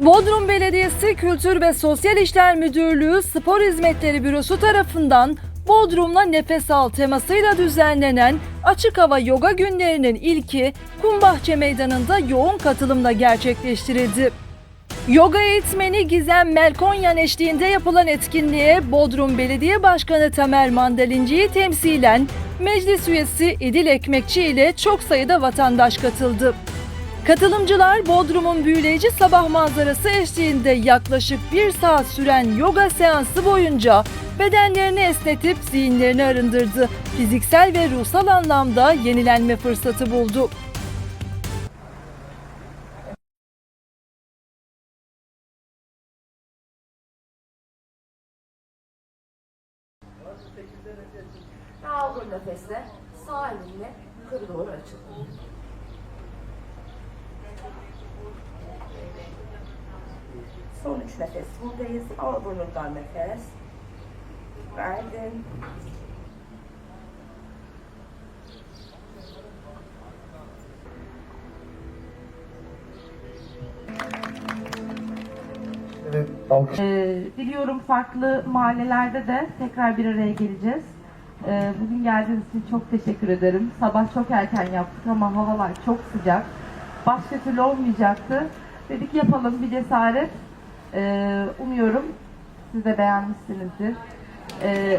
Bodrum Belediyesi Kültür ve Sosyal İşler Müdürlüğü Spor Hizmetleri Bürosu tarafından Bodrum'la Nefes Al temasıyla düzenlenen açık hava yoga günlerinin ilki Kumbahçe Meydanı'nda yoğun katılımla gerçekleştirildi. Yoga eğitmeni Gizem Melkonyan eşliğinde yapılan etkinliğe Bodrum Belediye Başkanı Tamer Mandalinci'yi temsilen meclis üyesi İdil Ekmekçi ile çok sayıda vatandaş katıldı. Katılımcılar Bodrum'un büyüleyici sabah manzarası eşliğinde yaklaşık bir saat süren yoga seansı boyunca bedenlerini esnetip zihinlerini arındırdı. Fiziksel ve ruhsal anlamda yenilenme fırsatı buldu. Aldın nefesle sağ elinle yukarı doğru açın. Son üç nefes buradayız. Al burnundan nefes. Evet, alkış. Ee, biliyorum farklı mahallelerde de tekrar bir araya geleceğiz. Ee, bugün geldiğiniz için çok teşekkür ederim. Sabah çok erken yaptık ama havalar çok sıcak. Başka türlü olmayacaktı. Dedik yapalım bir cesaret. Ee, umuyorum siz de beğenmişsinizdir. Ee,